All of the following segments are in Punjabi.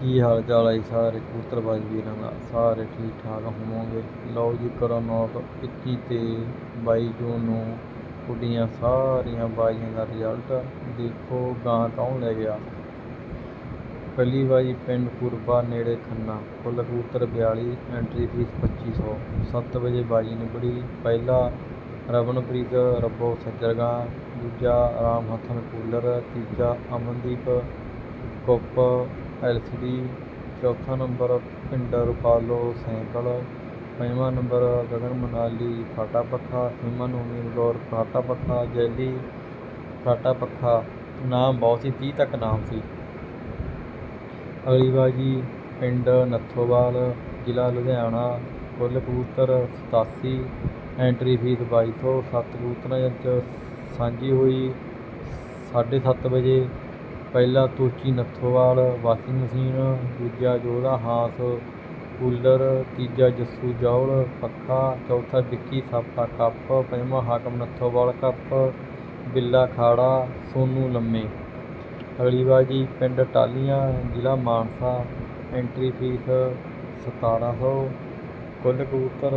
ਕੀ ਹਾਲ ਚਾਲ ਹੈ ਜੀ ਸਾਰੇ ਕਬੂਤਰਬਾਜ਼ ਵੀਰਾਂ ਦਾ? ਸਾਰੇ ਠੀਕ ਠਾਕ ਹੋਵੋਗੇ? ਲਓ ਜੀ ਕਰੋ ਨੋਟ 21 ਤੇ 22 ਜੂਨ ਨੂੰ ਕੁੱਡੀਆਂ ਸਾਰੀਆਂ ਬਾਜ਼ੀਆਂ ਦਾ ਰਿਜ਼ਲਟ ਦੇਖੋ ਗਾਂ ਕੌਣ ਲੈ ਗਿਆ? ਪਹਿਲੀ ਬਾਜੀ ਪਿੰਡ ਕੁਰਬਾ, ਨੇੜੇ ਖੰਨਾ। ਕੁੱਲ ਕਬੂਤਰ 42 ਐਂਟਰੀ ਫੀਸ 2500 7 ਵਜੇ ਬਾਜੀ ਨਿਬੜੀ। ਪਹਿਲਾ ਰਵਨਪ੍ਰੀਤ, ਰੱਬੋ ਸੱਜਰਗਾ। ਦੂਜਾ ਰਾਮ ਹਥਨ ਕੂਲਰ। ਤੀਜਾ ਅਮਨਦੀਪ, ਕੁੱਪ ਐਲਸੀਡੀ, ਚੌਥਾ ਨੰਬਰ ਪਿੰਡ ਰੁਪਾਲੋ ਸੈਂਕਲ, ਪੰਜਵਾਂ ਨੰਬਰ ਗਗਨ ਮਨਾਲੀ, ਫਾਟਾ ਪੱਖਾ ਹਿਮਨ ਉਮੀਦਗੌਰ ਫਾਟਾ ਪੱਖਾ, ਜੈਲੀ ਫਾਟਾ ਪੱਖਾ। ਨਾਮ ਬਹੁਤ ਸੀ 30 ਤੱਕ ਨਾਮ ਸੀ। ਅਗਲੀ ਬਾਜੀ ਪਿੰਡ ਨੱਥੋਵਾਲ, ਜ਼ਿਲ੍ਹਾ ਲੁਧਿਆਣਾ, ਕੁੱਲ ਕਬੂਤਰ 87 ਐਂਟਰੀ ਫੀਸ 2200 ਸੱਤ ਕਬੂਤਰਾਂ ਵਿੱਚ ਸਾਂਝੀ ਹੋਈ 7:30 ਵਜੇ ਪਹਿਲਾ ਤੋਚੀ ਨੱਥੋਵਾਲ, ਵਾਸ਼ਿੰਗ ਮਸ਼ੀਨ, ਦੂਜਾ ਜੋਧਾ ਹਾਂਸ, ਕੂਲਰ, ਤੀਜਾ ਜੱਸੂ ਜੌਲ, ਪੱਖਾ, ਚੌਥਾ ਵਿੱਕੀ ਸਾਪਾ ਕੱਪ, ਪੰਜਵਾਂ ਹਾਕਮ ਨੱਥੋਵਾਲ ਕੱਪ, ਬਿੱਲਾ ਖਾੜਾ, ਸੋਨੂ ਲੰਮੇ। ਅਗਲੀ ਬਾਜੀ ਪਿੰਡ ਟਾਲੀਆਂ, ਜ਼ਿਲ੍ਹਾ ਮਾਨਸਾ, ਐਂਟਰੀ ਫੀਸ 1700 ਕੁੱਲ ਕਬੂਤਰ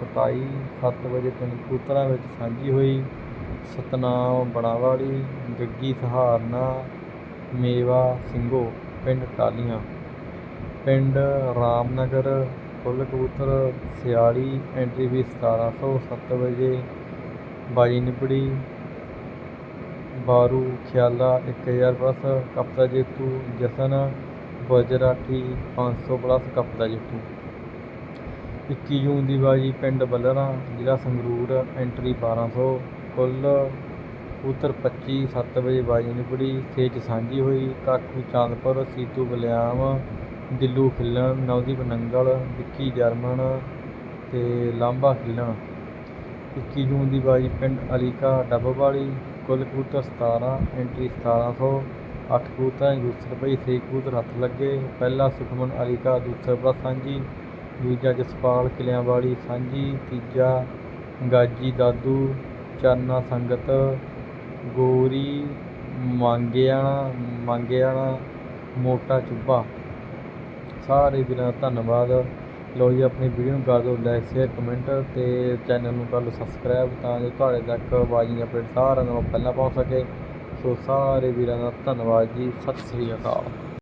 27 7 ਵਜੇ ਤਿੰਨ ਕਬੂਤਰਾਂ ਵਿੱਚ ਸਾਂਝੀ ਹੋਈ। ਸਤਨਾਮ ਬਣਾਵਾਲੀ, ਗੱਗੀ ਸਹਾਰਨਾ ਮੇਵਾ ਸਿੰਘੋ, ਪਿੰਡ ਟਾਲੀਆਂ ਪਿੰਡ ਰਾਮਨਗਰ ਕੁੱਲ ਕਬੂਤਰ 46 ਐਂਟਰੀ ਫੀਸ 1700 7 ਵਜੇ। ਬਾਜੀ ਨਿਬੜੀ, ਬਾਰੂ, ਖਿਆਲਾ 1000 ਪਲੱਸ ਕੱਪ ਜੇਤੂ, ਜਸਨ, ਬਜਰਾਠੀ 500 ਪਲੱਸ ਕੱਪ ਜੇਤੂ। 21 ਜੂਨ ਦੀ ਬਾਜੀ ਪਿੰਡ ਬੱਲਰਾਂ, ਜ਼ਿਲ੍ਹਾ ਸੰਗਰੂਰ ਐਂਟਰੀ 1200 ਕੁੱਲ ਕਬੂਤਰ 25 7 ਵਜੇ ਬਾਜੀ ਨਿਬੜੀ ਸੇਚ ਸਾਂਝੀ ਹੋਈ, ਕਾਕੂ ਚਾਂਦਪੁਰ, ਸੀਤੂ ਬਲਿਆਮ ਦਿੱਲੂ ਖਿੱਲਣ, ਨਵਦੀਪ ਨੰਗਲ, ਵਿੱਕੀ ਜਰਮਨ ਤੇ ਲਾਂਬਾ ਖਿੱਲਣ। 21 ਜੂਨ ਦੀ ਬਾਜੀ ਪਿੰਡ ਅਲੀਕਾ, ਡੱਬਵਾਲੀ, ਕੁੱਲ ਕਬੂਤਰ 17 ਐਂਟਰੀ 1700 ਅੱਠ ਕਬੂਤਰਾਂ ਦੂਸਰੇ ਪਈ 6 ਕਬੂਤਰ ਹੱਥ ਲੱਗੇ। ਪਹਿਲਾ ਸੁਖਮਨ ਅਲੀਕਾ, ਦੂਸਰਾ ਪਲੱਸ ਸਾਂਝੀ, ਦੂਜਾ ਜਸਪਾਲ ਕਿਲਿਆਂਵਾਲੀ ਸਾਂਝੀ, ਤੀਜਾ ਗਾਜੀ ਦਾਦੂ, ਚਰਨਾ ਸੰਗਤ ਗੋਰੀ, ਮੰਗਿਆਣਾ ਮੰਗਿਆਣਾ, ਮੋਟਾ ਚੁੱਭਾ। ਸਾਰੇ ਵੀਰਾਂ ਦਾ ਧੰਨਵਾਦ। ਲਓ ਜੀ, ਆਪਣੀ ਵੀਡੀਓ ਨੂੰ ਕਰ ਦਿਓ ਲਾਈਕ ਸ਼ੇਅਰ ਕਮੈਂਟ ਤੇ ਚੈਨਲ ਨੂੰ ਕਰ ਲਓ ਸਬਸਕ੍ਰਾਈਬ ਤਾਂ ਜੋ ਤੁਹਾਡੇ ਤੱਕ ਬਾਜੀ ਦੀ ਅਪਡੇਟ, ਸਾਰਿਆਂ ਨਾਲੋਂ ਪਹਿਲਾਂ ਪਹੁੰਚ ਸਕੇ। ਸੋ ਸਾਰੇ ਵੀਰਾਂ ਦਾ ਧੰਨਵਾਦ ਜੀ। ਸਤਿ ਸ੍ਰੀ ਅਕਾਲ।